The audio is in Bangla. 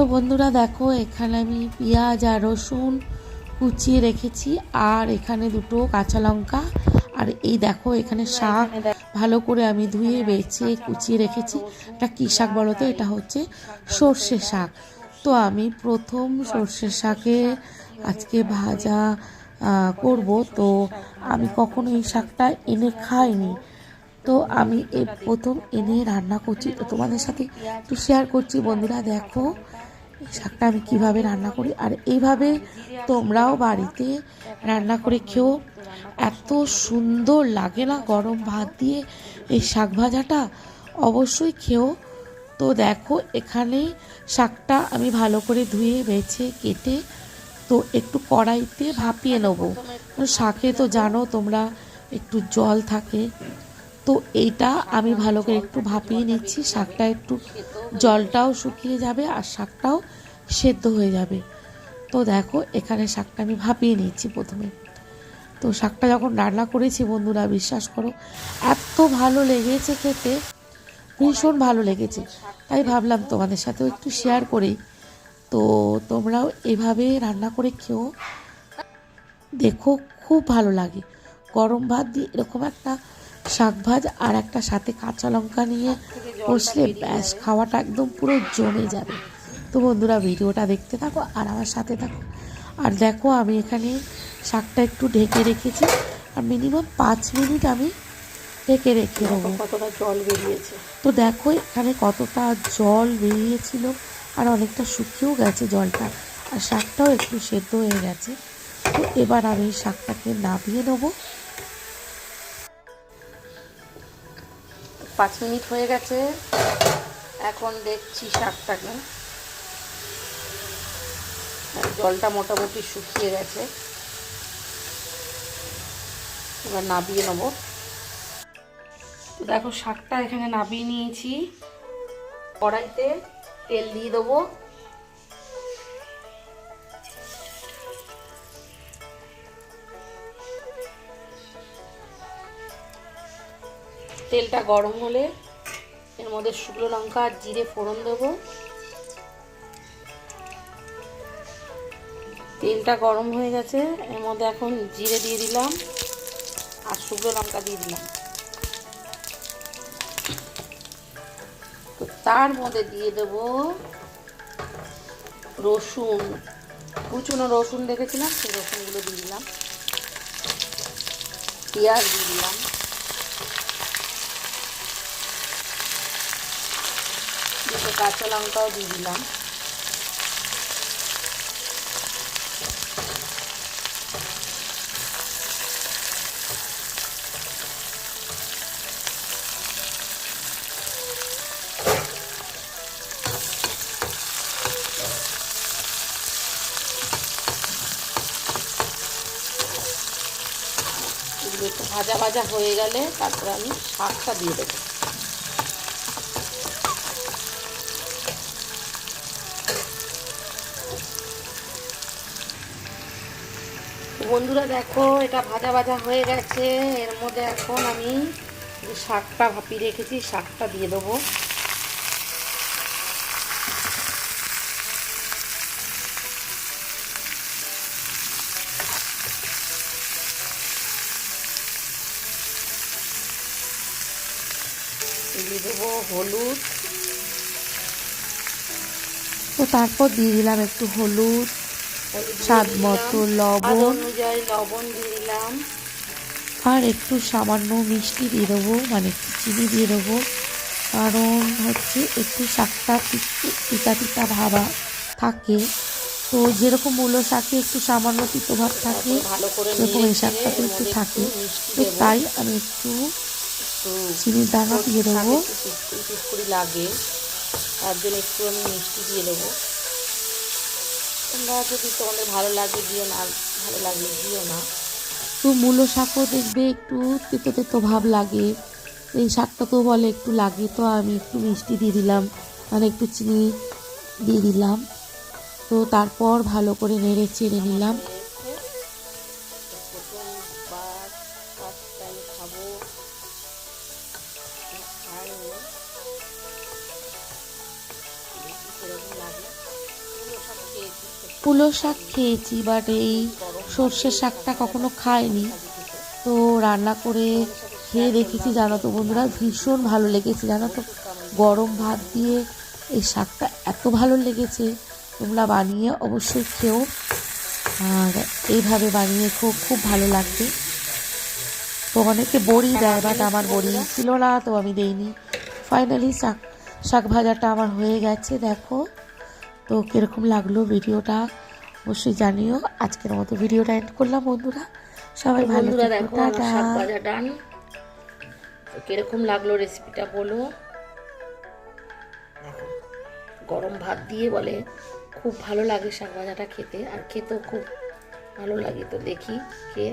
তো বন্ধুরা দেখো, এখানে আমি পেঁয়াজ আর রসুন কুচিয়ে রেখেছি, আর এখানে দুটো কাঁচা লঙ্কা, আর এই দেখো, এখানে শাক ভালো করে আমি ধুয়ে বেছে কুচিয়ে রেখেছি। এটা কী শাক বলো তো? এটা হচ্ছে সর্ষে শাক। তো আমি প্রথম সর্ষে শাকে আজকে ভাজা করব। তো আমি কখনো এই শাকটা এনে খাইনি। তো আমি এ প্রথম এনে রান্না করছি। তো তোমাদের সাথে একটু শেয়ার করছি। বন্ধুরা দেখো শাকটা আমি কীভাবে রান্না করি? আর এইভাবে তোমরাও বাড়িতে রান্না করে খেও। এত সুন্দর লাগে না গরম ভাত দিয়ে এই শাক ভাজাটা? অবশ্যই খেও। তো দেখো, এখানে শাকটা আমি ভালো করে ধুয়ে, বেছে, কেটে তো একটু কড়াইতে ভাপিয়ে নেব। শাকে তো জানো তোমরা একটু জল থাকে। তো এইটা আমি ভালো করে একটু ভাপিয়ে নিচ্ছি, শাকটা একটু জলটাও শুকিয়ে যাবে আর শাকটাও সেদ্ধ হয়ে যাবে। তো দেখো, এখানে শাকটা আমি ভাপিয়ে নিচ্ছি প্রথমে। তো শাকটা যখন রান্না করেছি বন্ধুরা, বিশ্বাস করো, এত ভালো লেগেছে খেতে, ভীষণ ভালো লেগেছে। তাই ভাবলাম তোমাদের সাথেও একটু শেয়ার করি। তো তোমরাও এভাবে রান্না করে খেও। দেখো, খুব ভালো লাগে। গরম ভাত দিয়ে এরকম একটা শাক ভাজ আর একটা সাথে কাঁচা লঙ্কা নিয়ে বসলে ব্যাস খাওয়াটা একদম পুরো জমে যাবে। তো বন্ধুরা ভিডিওটা দেখতে থাকো আর আমার সাথে থাকো। আর দেখো আমি এখানে শাকটা একটু ঢেকে রেখেছি। আর মিনিমাম পাঁচ মিনিট আমি ঢেকে রেখে দেবো। কতটা জল বেরিয়েছে। তো দেখো এখানে কতটা জল বেরিয়েছিল আর অনেকটা শুকিয়েও গেছে জলটা। আর শাকটাও একটু সেদ্ধ হয়ে গেছে। তো এবার আমি শাকটাকে নামিয়ে নেব। পাঁচ মিনিট হয়ে গেছে। এখন দেখছি শাকটাকে। জলটা মোটামুটি শুকিয়ে গেছে। এবার নাবিয়ে নেব। দেখো, শাকটা এখানে নাবিয়ে নিয়েছি। কড়াইতে তেল দিয়ে দেবো। তেলটা গরম হলে এর মধ্যে শুকনো লঙ্কা আর জিরে ফোড়ন দেবো। তেলটা গরম হয়ে গেছে, এর মধ্যে এখন জিরে দিয়ে দিলাম আর শুকনো লঙ্কা দিয়ে দিলাম। তো তার মধ্যে দিয়ে দেব রসুন। কুচুনো রসুন দেখেছিলাম, সেই রসুনগুলো দিয়ে দিলাম। পেঁয়াজ দিয়ে দিলাম। দুটো কাঁচা লঙ্কাও দিয়ে দিলাম। ভাজা ভাজা হয়ে গেলে তারপরে আমি শাকটা দিয়ে দেবো। বন্ধুরা দেখো, এটা ভাজা ভাজা হয়ে গেছে। এর মধ্যে এখন আমি যে শাকটা ভাপিয়ে রেখেছি, শাকটা দিয়ে দেবো। দিয়ে দেবো হলুদ। তো তারপর দিয়ে দিলাম একটু হলুদ। স্বাদ মতো লবণ। অনুযায়ী লবণ দিয়ে দিলাম। আর একটু সামান্য মিষ্টি দিয়ে দেবো মানে একটু চিনি দিয়ে দেবো। কারণ হচ্ছে একটু শাকটা তিতা তিতা ভাবা থাকে। তো যেরকম মূলো শাকে একটু সামান্য তিতো ভাব থাকে সেরকম এই শাকটাতে একটু থাকে। তো তাই আমি একটু চিনির দানা দিয়ে দেবো। লাগে। তার জন্য একটু আমি মিষ্টি দিয়ে দেবো। তোমরা যদি তোমাদের ভালো লাগে দিও না ভালো লাগলে দিও না। তো মূলো শাকও দেখবে একটু তেতো তেতো ভাব লাগে। এই শাকটাকেও বলে একটু লাগে তো আমি একটু মিষ্টি দিয়ে দিলাম মানে একটু চিনি দিয়ে দিলাম। তো তারপর ভালো করে নেড়ে চেড়ে নিলাম। লাগে। কুলো শাক খেয়েছি বাট এই সর্ষের শাকটা কখনো খাইনি। তো রান্না করে খেয়ে দেখেছি, জানো তো বন্ধুরা, ভীষণ ভালো লেগেছে। জানো তো, গরম ভাত দিয়ে এই শাকটা এত ভালো লেগেছে। তোমরা বানিয়ে অবশ্যই খেও। আর এইভাবে বানিয়ে খুব খুব ভালো লাগবে। তো অনেকে বড়ি দেয় বাট আমার বড়ি ছিল না, তো আমি দেইনি। ফাইনালি শাক শাক ভাজাটা আমার হয়ে গেছে, দেখো। তো কীরকম লাগল ভিডিওটা? অবশ্যই জানিও। আজকের মতো ভিডিওটা এন্ড করলাম বন্ধুরা। সবাই ভালো দেখো শাক ভাজা ডান কীরকম লাগল রেসিপিটা বলো? গরম ভাত দিয়ে বলে খুব ভালো লাগে শাক ভাজাটা খেতে আর খেতেও খুব ভালো লাগে তো দেখি খেয়ে।